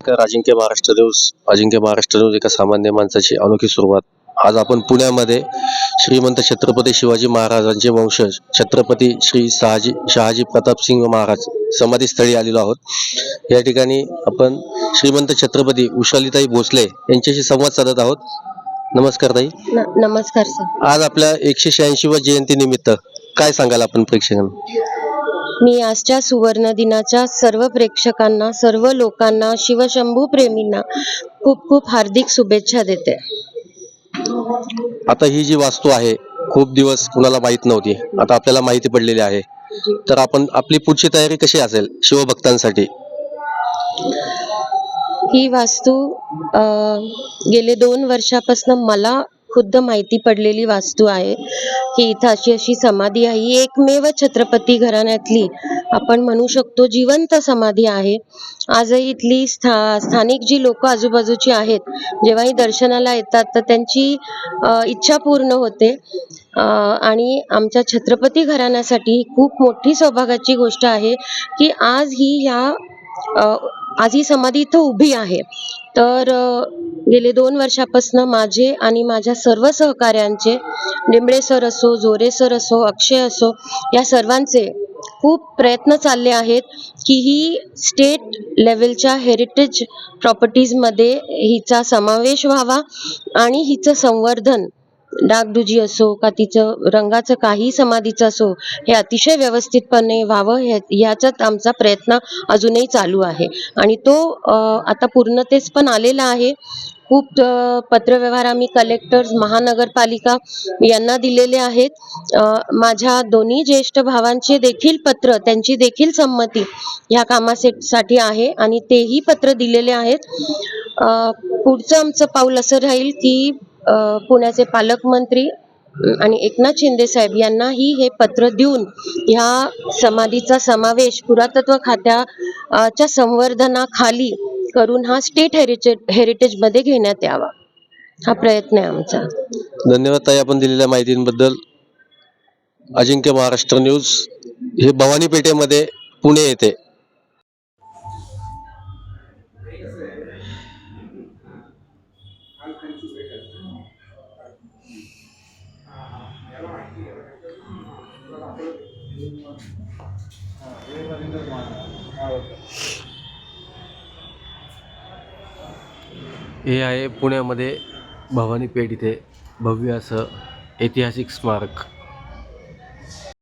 नमस्कार. Ajinkya Maharashtra news. Ajinkya Maharashtra news एका सामान्य माणसाची अनोखी सुरुवात. आज आपण पुण्यामध्ये श्रीमंत छत्रपती शिवाजी महाराजांचे वंशज छत्रपती श्री शहाजी शहाजी प्रताप सिंग महाराज समाधीस्थळी आलेलो आहोत. या ठिकाणी आपण श्रीमंत छत्रपती उशालीताई भोसले यांच्याशी संवाद साधत आहोत. नमस्कार ताई. नमस्कार सर. आज आपल्या एकशे शहाऐंशी व जयंती निमित्त काय सांगाल आपण प्रेक्षकांना? मी आजच्या सुवर्ण दिनाच्या सर्व प्रेक्षकांना सर्व लोकांना शिवशंभू प्रेमींना खूप खूप हार्दिक शुभेच्छा देते. आता ही जी वास्तू आहे खूप दिवस कुणाला माहीत नव्हती. आता आपल्याला माहिती पडलेली आहे. तर आपण आपली पुढची तयारी कशी असेल शिवभक्तांसाठी? ही वास्तू अं, गेले दोन वर्षापासून मला खुद्द माहिती पडलेली वास्तू आहे. की इथं अशी अशी समाधी आहे. ही एकमेव छत्रपती घराण्यातली आपण म्हणू शकतो जिवंत समाधी आहे. आजही इथली स्था स्थानिक जी लोक आजूबाजूची आहेत जेव्हाही दर्शनाला येतात तर त्यांची इच्छा पूर्ण होते. आणि आमच्या छत्रपती घराण्यासाठी खूप मोठी सौभाग्याची गोष्ट आहे की आज ही ह्या आज ही समाधी इथं उभी आहे. तर गेले दोन वर्षापासून माझे आणि माझ्या सर्व सहकाऱ्यांचे डिंबळे सर असो जोरे सर असो अक्षय असो या सर्वांचे खूप प्रयत्न चालले आहेत की ही स्टेट लेवलच्या हेरिटेज प्रॉपर्टीजमध्ये हिचा समावेश व्हावा आणि हिचं संवर्धन डागडुजी असो का तिचं रंगाचं काही समाधीचं असो हे अतिशय व्यवस्थितपणे व्हावं हे ह्याच्यात आमचा प्रयत्न अजूनही चालू आहे. आणि तो आता पूर्णतेस पण आलेला आहे. खूप पत्रव्यवहार आम्ही कलेक्टर्स महानगरपालिका यांना दिलेले आहेत. माझ्या दोन्ही ज्येष्ठ भावांचे देखील पत्र त्यांची देखील संमती ह्या कामासाठी आहे आणि तेही पत्र दिलेले आहेत. पुढचं आमचं पाऊल असं राहील की पुण्याचे पालकमंत्री आणि एकनाथ शिंदे साहेब यांनाही हे पत्र देऊन ह्या समाधीचा समावेश पुरातत्व खात्याच्या संवर्धनाखाली करून हा स्टेट हेरिटेजमध्ये घेण्यात यावा. हा प्रयत्न आहे आमचा. धन्यवाद ताई आपण दिलेल्या माहितींबद्दल. अजिंक्य महाराष्ट्र न्यूज हे भवानी पेठेमध्ये पुणे येथे हे आहे पुण्यामध्ये भवानी पेठ इथे भव्य असं ऐतिहासिक स्मारक.